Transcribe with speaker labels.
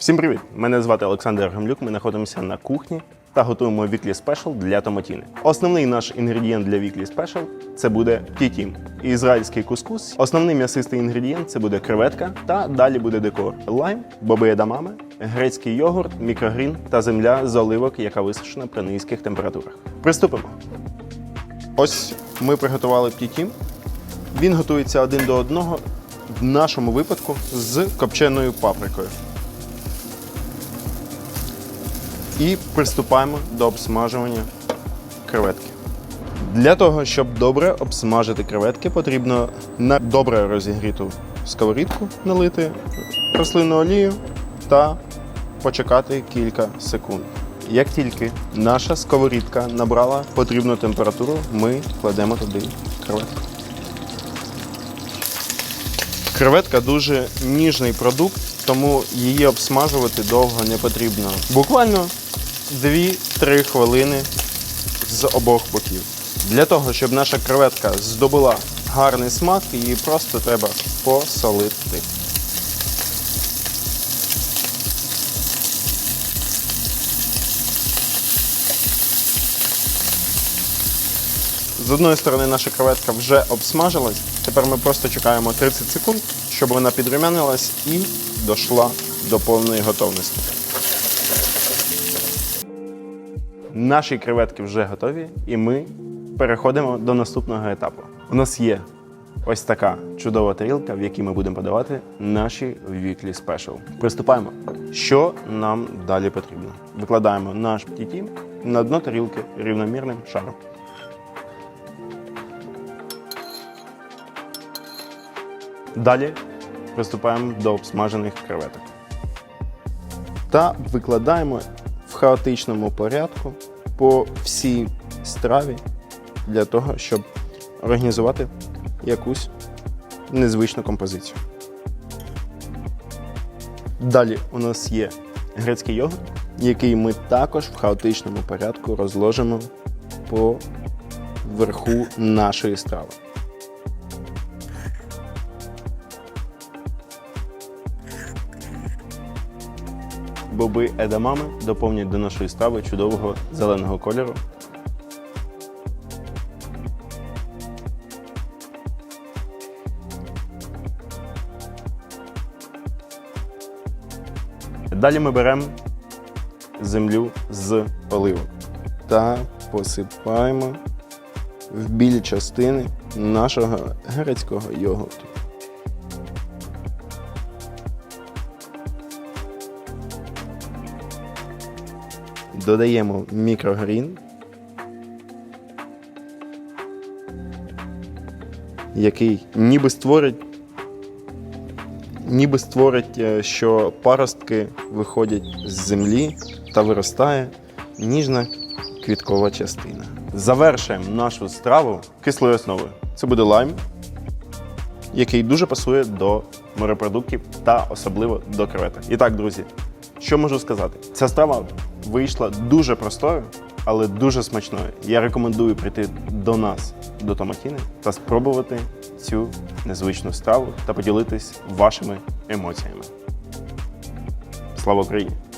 Speaker 1: Всім привіт! Мене звати Олександр Гамлюк. Ми знаходимося на кухні та готуємо Weekly Special для томатіни. Основний наш інгредієнт для Weekly Special – це буде тітім, ізраїльський кускус. Основний м'ясистий інгредієнт це буде креветка, та далі буде декор лайм, боби едамами, грецький йогурт, мікрогрін та земля з оливок, яка висушена при низьких температурах. Приступимо. Ось ми приготували птітім. Він готується один до одного в нашому випадку з копченою паприкою. І приступаємо до обсмажування креветки. Для того, щоб добре обсмажити креветки, потрібно на добре розігріту сковорідку налити рослинну олію та почекати кілька секунд. Як тільки наша сковорідка набрала потрібну температуру, ми кладемо туди креветку. Креветка дуже ніжний продукт, тому її обсмажувати довго не потрібно. Буквально 2-3 хвилини з обох боків. Для того, щоб наша креветка здобула гарний смак, її просто треба посолити. З одної сторони наша креветка вже обсмажилась. Тепер ми просто чекаємо 30 секунд, щоб вона підрумянилась і дійшла до повної готовності. Наші креветки вже готові, і ми переходимо до наступного етапу. У нас є ось така чудова тарілка, в якій ми будемо подавати наші weekly special. Приступаємо. Що нам далі потрібно? Викладаємо наш птітім на дно тарілки рівномірним шаром. Далі приступаємо до обсмажених креветок. Та викладаємо хаотичному порядку по всій страві для того, щоб організувати якусь незвичну композицію. Далі у нас є грецький йогурт, який ми також в хаотичному порядку розложимо по верху нашої страви. Боби едамами доповнюють до нашої страви чудового зеленого кольору. Далі ми беремо землю з оливок та посипаємо в білі частини нашого грецького йогурту. Додаємо мікрогрін, який ніби створить, ніби створить, е, що паростки виходять з землі та виростає ніжна квіткова частина. Завершуємо нашу страву кислою основою. Це буде лайм, який дуже пасує до морепродуктів та особливо до креветок. І так, друзі, що можу сказати? Ця страва вийшла дуже простою, але дуже смачною. Я рекомендую прийти до нас, до Томатіни, та спробувати цю незвичну страву та поділитись вашими емоціями. Слава Україні!